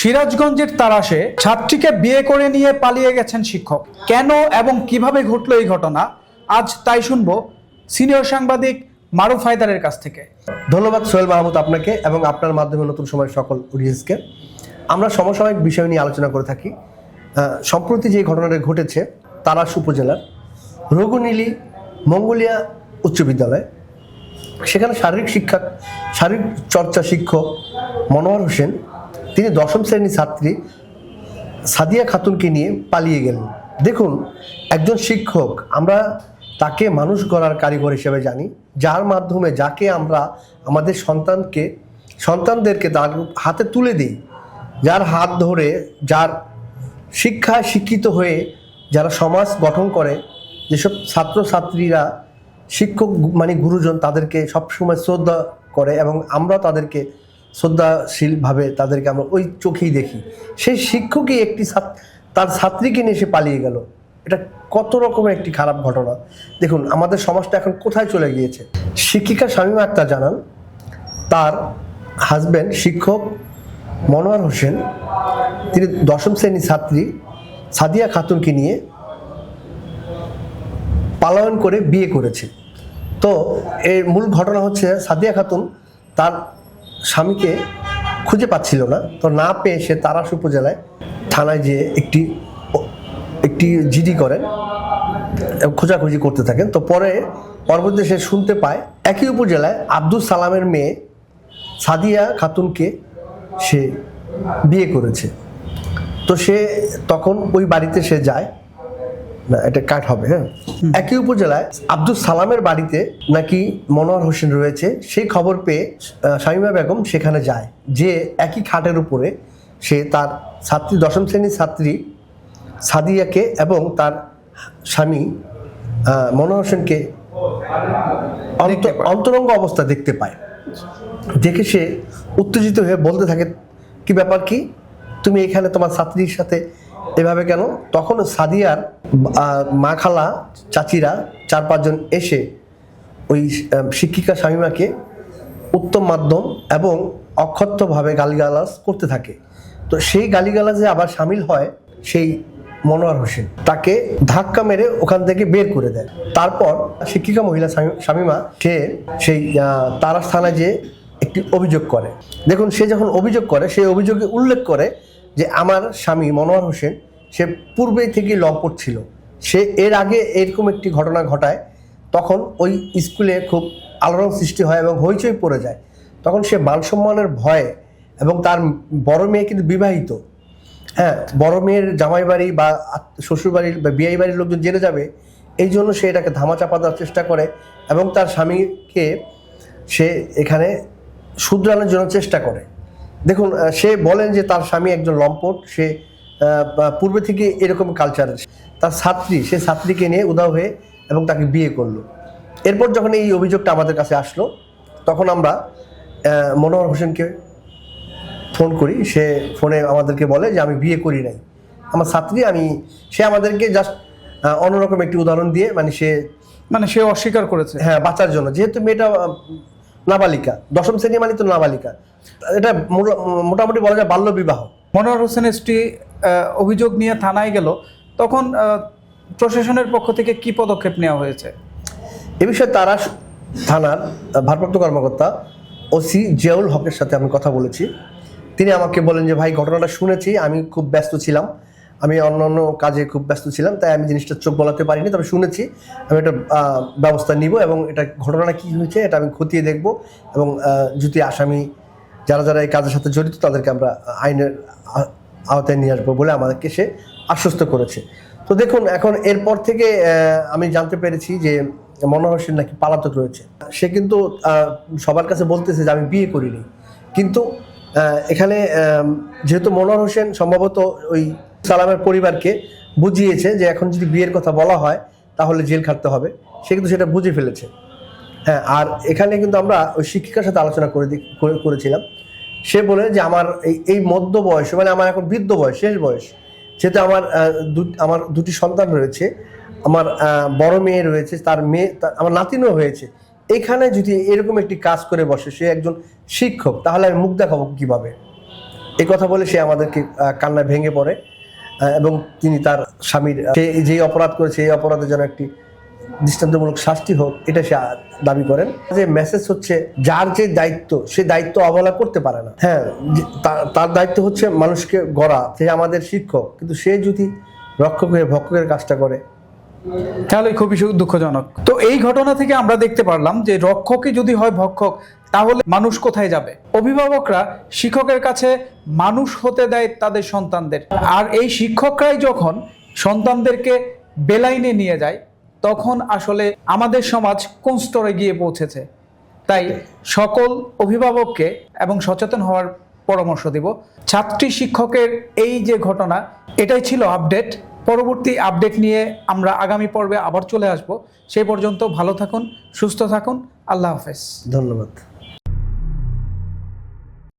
সিরাজগঞ্জের তারাশে ছাত্রীকে বিয়ে করে নিয়ে পালিয়ে গেছেন শিক্ষক। কেন এবং কীভাবে ঘটলো এই ঘটনা? আজ তাই শুনব সিনিয়র সাংবাদিক মারুফ হায়দারের কাছ থেকে। ধন্যবাদ সোহেল মাহমুদ আপনাকে এবং আপনার মাধ্যমে নতুন সময় সকল অডিয়েন্সকে আমরা সমসাময়িক বিষয় নিয়ে আলোচনা করে থাকি। সম্প্রতি যে ঘটনাটা ঘটেছে তারাস উপজেলার রঘুনীলি মঙ্গোলিয়া উচ্চ বিদ্যালয়, সেখানে শারীরিক শিক্ষা, শারীরিক চর্চা শিক্ষক মনোহর হোসেন তিনি দশম শ্রেণির ছাত্রী সাদিয়া খাতুনকে নিয়ে পালিয়ে গেলেন। দেখুন, একজন শিক্ষক, আমরা তাকে মানুষ গড়ার কারিগর হিসেবে জানি, যার মাধ্যমে যাকে আমরা আমাদের সন্তানকে, সন্তানদেরকে তার হাতে তুলে দিই, যার হাত ধরে, যার শিক্ষায় শিক্ষিত হয়ে যারা সমাজ গঠন করে, যেসব ছাত্রছাত্রীরা শিক্ষক মানে গুরুজন, তাদেরকে সবসময় শ্রদ্ধা করে এবং আমরা তাদেরকে শ্রদ্ধাশীলভাবে তাদেরকে আমরা ওই চোখেই দেখি। সেই শিক্ষকই একটি তার ছাত্রীকে নিয়ে সে পালিয়ে গেল। এটা কত রকমের একটি খারাপ ঘটনা। দেখুন, আমাদের সমাজটা এখন কোথায় চলে গিয়েছে? শিক্ষিকা শামীমা আক্তার জানান, তার হাজব্যান্ড শিক্ষক মনোয়ার হোসেন, তিনি দশম শ্রেণির ছাত্রী সাদিয়া খাতুনকে নিয়ে পালায়ন করে বিয়ে করেছে। তো এর মূল ঘটনা হচ্ছে সাদিয়া খাতুন তার স্বামীকে খুঁজে পাচ্ছিল না। তো না পেয়ে সে তারাস উপজেলায় থানায় যেয়ে একটি একটি জিডি করেন, খোঁজাখুঁজি করতে থাকেন। তো পরে পরবর্তীতে সে শুনতে পায়, একই উপজেলায় আব্দুল সালামের মেয়ে সাদিয়া খাতুনকে সে বিয়ে করেছে। তো সে তখন ওই বাড়িতে সে যায় না এটা কাট হবে হ্যাঁ? একই উপজেলায় আব্দুল সালামের বাড়িতে নাকি মনোয়ার হোসেন রয়েছে সেই খবর পেয়ে শামীমা বেগম সেখানে যায়। যে একই খাটের উপরে সে তার ছাত্রী দশম শ্রেণির ছাত্রী সাদিয়াকে এবং তার স্বামী আহ, মনোয়ার হোসেনকে অন্ত- অন্তরঙ্গ অবস্থা দেখতে পায়। দেখে সে উত্তেজিত হয়ে বলতে থাকে কি ব্যাপার কি? তুমি এখানে তোমার ছাত্রীর সাথে এভাবে কেন? তখন সাদিয়ার মা খালা চাচিরা চার পাঁচজন এসে ওই শিক্ষিকা স্বামীমাকে উত্তম মাধ্যম এবং অক্ষত্যভাবে গালিগালাজ করতে থাকে। তো সেই গালিগালাজে আবার সামিল হয় সেই মনোয়ার হোসেন। তাকে ধাক্কা মেরে ওখান থেকে বের করে দেয়। তারপর শিক্ষিকা মহিলা শামীমা সে সেই আহ, তারাস থানায় যে একটি অভিযোগ করে। দেখুন সে যখন অভিযোগ করে সেই অভিযোগে উল্লেখ করে যে আমার স্বামী মনোয়ার হোসেন সে পূর্বেই থেকেই লম্পট ছিল। সে এর আগে এরকম একটি ঘটনা ঘটায়, তখন ওই স্কুলে খুব আলোড়ন সৃষ্টি হয় এবং হইচই পড়ে যায়। তখন সে মান সম্মানের ভয়ে এবং তার বড় মেয়ে কিন্তু বিবাহিত। হ্যাঁ বড় মেয়ের জামাই বাড়ি বা আত- শ্বশুর বাড়ির বা বিয়াই বাড়ির লোকজন জেনে যাবে, এই জন্য সে এটাকে ধামাচাপা দেওয়ার চেষ্টা করে এবং তার স্বামীকে সে এখানে শুধরানোর জন্য চেষ্টা করে। দেখুন সে বলেন যে তার স্বামী একজন লম্পট, সে পূর্বে থেকে এরকম কালচারের তার ছাত্রী সে ছাত্রীকে নিয়ে উদাও হয়ে এবং তাকে বিয়ে করল। এরপর যখন এই অভিযোগটা আমাদের কাছে আসলো তখন আমরা মনোহর হোসেনকে ফোন করি। সে ফোনে আমাদেরকে বলে যে আমি বিয়ে করি নাই। আমার ছাত্রী আমি সে আমাদেরকে জাস্ট অন্যরকম একটি উদাহরণ দিয়ে মানে সে মানে সে অস্বীকার করেছে। হ্যাঁ বাচ্চার জন্য। যেহেতু মেয়েটা নাবালিকা দশম শ্রেণি মানে তো নাবালিকা। এটা মোটামুটি বলা যায় বাল্য বিবাহ মনোয়ার হোসেন এসটি আহ, অভিযোগ নিয়ে থানায় গেল তখন প্রশাসনের পক্ষ থেকে কি পদক্ষেপ নেওয়া হয়েছে? এ বিষয়ে তারা থানার ভারপ্রাপ্ত কর্মকর্তা ওসি জিয়াউল হকের সাথে আমি কথা বলেছি। তিনি আমাকে বলেন যে ভাই ঘটনাটা শুনেছি আমি খুব ব্যস্ত ছিলাম। আমি অন্য অন্য কাজে খুব ব্যস্ত ছিলাম তাই আমি জিনিসটা চোখ বলাতে পারিনি তবে শুনেছি। আমি আহ, ব্যবস্থা নিব এবং এটা ঘটনাটা কি হয়েছে এটা আমি খতিয়ে দেখব এবং যদি আসামি যারা যারা এই কাজের সাথে জড়িত তাদেরকে আমরা আইনের আওতায় নিয়ে আসব বলে আমাদেরকে সে আশ্বস্ত করেছে। তো দেখুন, এখন এরপর থেকে আমি জানতে পেরেছি যে মনোহর হোসেন নাকি পালাতক রয়েছে। সে কিন্তু সবার কাছে বলতেছে যে আমি বিয়ে করিনি। কিন্তু এখানে যেহেতু মনোহর হোসেন সম্ভবত ওই সালামের পরিবারকে বুঝিয়েছে যে এখন যদি বিয়ের কথা বলা হয়, তাহলে জেল খাটতে হবে। সে কিন্তু সেটা বুঝে ফেলেছে। হ্যাঁ আর এখানে কিন্তু আমরা ওই শিক্ষিকার সাথে আলোচনা করে- করেছিলাম। সে বলে যে আমার এই মধ্য বয়স মানে আমার এখন বৃদ্ধ বয়স, শেষ বয়স, যেহেতু আমার আমার দুটি সন্তান রয়েছে, আমার বড় মেয়ে রয়েছে, তার মেয়ে আমার নাতিনও হয়েছে, এখানে যদি এরকম একটি কাজ করে বসে, সে একজন শিক্ষক, তাহলে আমি মুখ দেখাবো কীভাবে? এই কথা বলে সে আমাদেরকে কান্নায় ভেঙে পড়ে এবং তিনি তার স্বামীর যেই অপরাধ করেছে, এই অপরাধের জন্য একটি দৃষ্টান্তমূলক শাস্তি হোক, এটা সে দাবি করেন। যে মেসেজ হচ্ছে, যার যে দায়িত্ব, সে দায়িত্ব অবহেলা করতে পারে না। হ্যাঁ তার- দায়িত্ব হচ্ছে মানুষকে গড়া, সে আমাদের শিক্ষক। কিন্তু সে যদি রক্ষক হয়ে ভক্ষকের কাজটা করে, তাহলে খুবই দুঃখজনক। তো এই ঘটনা থেকে আমরা দেখতে পারলাম যে রক্ষকই যদি হয় ভক্ষক, তাহলে মানুষ কোথায় যাবে? অভিভাবকরা শিক্ষকের কাছে মানুষ হতে দেয় তাদের সন্তানদের। আর এই শিক্ষকরাই যখন সন্তানদেরকে বেলাইনে নিয়ে যায় তখন আসলে আমাদের সমাজ কোন স্তরে গিয়ে পৌঁছেছে? তাই সকল অভিভাবককে এবং সচেতন হওয়ার পরামর্শ দিব। ছাত্রী শিক্ষকের এই যে ঘটনা এটাই ছিল আপডেট। পরবর্তী আপডেট নিয়ে আমরা আগামী পর্বে আবার চলে আসব। সেই পর্যন্ত ভালো থাকুন সুস্থ থাকুন। আল্লাহ হাফেজ। ধন্যবাদ।